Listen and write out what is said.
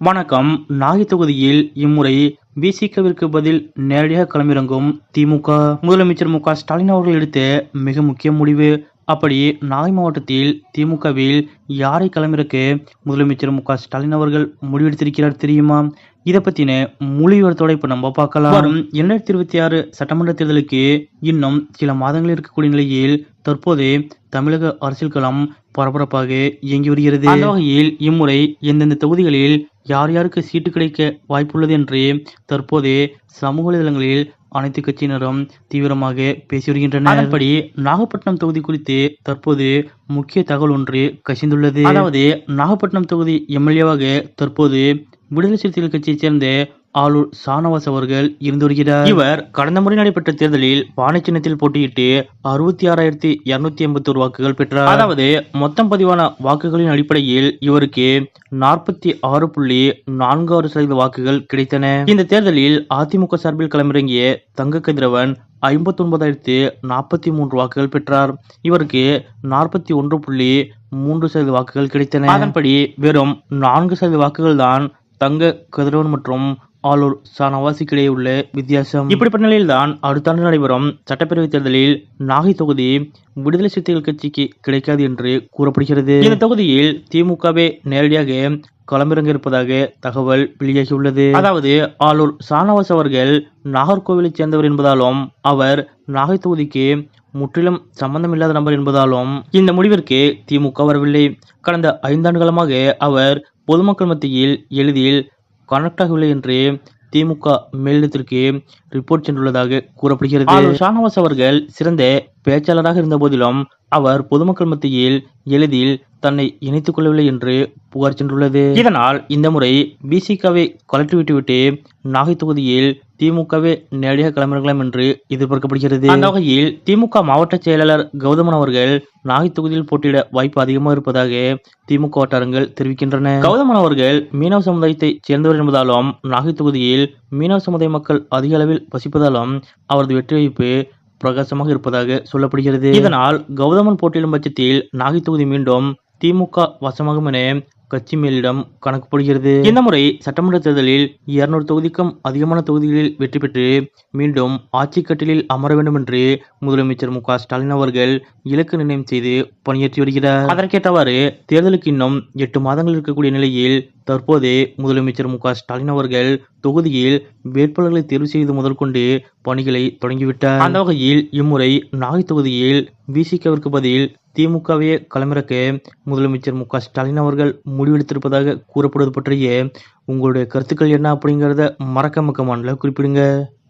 வணக்கம். நாகை தொகுதியில் இம்முறை விசிகவிற்கு பதில் நேரடியாக களமிறங்கும் திமுக. முதலமைச்சர் மு ஸ்டாலின் அவர்கள் எடுத்த மிக முக்கிய முடிவு. அப்படி நாகை மாவட்டத்தில் திமுகவில் யாரை களமிறக்க முதலமைச்சர் மு ஸ்டாலின் அவர்கள் முடிவெடுத்திருக்கிறார் தெரியுமா? இதை பத்தின முழு விவரத்தோட இப்ப நம்ம பார்க்கலாம். வரும் இரண்டாயிரத்தி இருபத்தி ஆறு சட்டமன்ற தேர்தலுக்கு இன்னும் சில மாதங்கள் இருக்கக்கூடிய நிலையில் தற்போது தமிழக அரசியல் களம் பரபரப்பாக இயங்கி வருகிறது. அந்த வகையில் இம்முறை எந்தெந்த தொகுதிகளில் யார் யாருக்கு சீட்டு கிடைக்க வாய்ப்புள்ளது என்று தற்போது சமூக வலைதளங்களில் அனைத்து கட்சியினரும் தீவிரமாக பேசி வருகின்றனர். அதன்படி நாகப்பட்டினம் தொகுதி குறித்து தற்போது முக்கிய தகவல் ஒன்று கசிந்துள்ளது. அதாவது நாகப்பட்டினம் தொகுதி எம்எல்ஏவாக தற்போது விடுதலை சிறுத்தைகள் கட்சியைச் சேர்ந்த ஆளூர் ஷானவாஸ் அவர்கள் இருந்து வருகிறார் இவர் கடந்த முறை நடைபெற்ற தேர்தலில் பானை சின்னத்தில் போட்டியிட்டு அறுபத்தி ஆறாயிரத்தி இருநூத்தி எண்பத்தி ஒரு வாக்குகள் பெற்றார். அதாவது மொத்தம் பதிவான வாக்குகளின் அடிப்படையில் இவருக்கு நாற்பத்தி ஆறு புள்ளி நான்கு ஆறு சதவீத வாக்குகள் கிடைத்தன. இந்த தேர்தலில் அதிமுக சார்பில் களமிறங்கிய தங்க கதிரவன் ஐம்பத்தி ஒன்பதாயிரத்தி நாற்பத்தி மூன்று வாக்குகள் பெற்றார். இவருக்கு நாற்பத்தி ஒன்று புள்ளி மூன்று சதவீத வாக்குகள் கிடைத்தன. அதன்படி வெறும் நான்கு சதவீத வாக்குகள் தான் தங்க கதிரவன் மற்றும் ஆளூர் ஷானவாசிக்கு இடையே உள்ள வித்தியாசம். இப்படிப்பட்ட நிலையில்தான் அடுத்த ஆண்டு நடைபெறும் சட்டப்பேரவைத் தேர்தலில் நாகை தொகுதி விடுதலை சிறுத்தைகள் கட்சிக்கு கிடைக்காது என்று கூறப்படுகிறது. இந்த தொகுதியில் திமுகவே நேரடியாக களமிறங்க இருப்பதாக தகவல் வெளியாகியுள்ளது. அதாவது ஆளூர் ஷானவாஸ் அவர்கள் நாகர்கோவிலைச் சேர்ந்தவர் என்பதாலும் அவர் நாகை தொகுதிக்கு முற்றிலும் சம்பந்தமில்லாத நபர் என்பதாலும் இந்த முடிவிற்கு திமுக வரவில்லை. கடந்த ஐந்தாண்டுகளமாக அவர் பொதுமக்கள் மத்தியில் எளிதில் கனெக்ட் ஆகவில்லை என்று திமுக மேலிடத்திற்கு ரிப்போர்ட் சென்றுள்ளதாக கூறப்படுகிறது. ஷானவாஸ் அவர்கள் சிறந்த பேச்சாளராக இருந்த போதிலும் அவர் பொதுமக்கள் மத்தியில் எளிதில் தன்னை இணைத்துக் கொள்ளவில்லை என்று புகார் சென்றுள்ளது. இதனால் இந்த முறை பிசிகாவை கலட்டி விட்டுவிட்டு நாகை தொகுதியில் திமுகவே நேரடியாக களமிறங்கலாம் என்று எதிர்பார்க்கப்படுகிறது. அந்த வகையில் திமுக மாவட்ட செயலாளர் கௌதமன் அவர்கள் நாகை தொகுதியில் போட்டியிட வாய்ப்பு அதிகமாக இருப்பதாக திமுக வட்டாரங்கள் தெரிவிக்கின்றன. கௌதமன் அவர்கள் மீனவ சமுதாயத்தை சேர்ந்தவர் என்பதாலும் நாகை தொகுதியில் மீனவ சமுதாய மக்கள் அதிக அளவில் வசிப்பதாலும் அவரது வெற்றி வாய்ப்பு பிரகாசமாக இருப்பதாக சொல்லப்படுகிறது. இதனால் கௌதமன் போட்டியிடும் பட்சத்தில் நாகை தொகுதி மீண்டும் திமுக வசமாகும் என கட்சி மேலிடம் கணக்கு போடுகிறது. இந்த முறை சட்டமன்ற தேர்தலில் இருநூறு தொகுதிக்கும் அதிகமான தொகுதிகளில் வெற்றி பெற்று மீண்டும் ஆட்சி கட்டிலில் அமர வேண்டும் என்று முதலமைச்சர் மு ஸ்டாலின் அவர்கள் இலக்கு நிர்ணயம் செய்து பணியாற்றி வருகிறார். அதற்கேற்றவாறு தேர்தலுக்கு இன்னும் எட்டு மாதங்கள் இருக்கக்கூடிய நிலையில் தற்போது முதலமைச்சர் மு ஸ்டாலின் அவர்கள் தொகுதியில் வேட்பாளர்களை தேர்வு செய்து முதல் கொண்டு பணிகளை தொடங்கிவிட்டார். அந்த வகையில் இம்முறை நாகை தொகுதியில் விசிகவிற்கு பதில் திமுகவையே களமிறக்க முதலமைச்சர் மு க ஸ்டாலின் அவர்கள் முடிவெடுத்திருப்பதாக கூறப்படுவது பற்றிய உங்களுடைய கருத்துக்கள் என்ன அப்படிங்கிறத மறக்காம கமெண்ட்ல குறிப்பிடுங்க.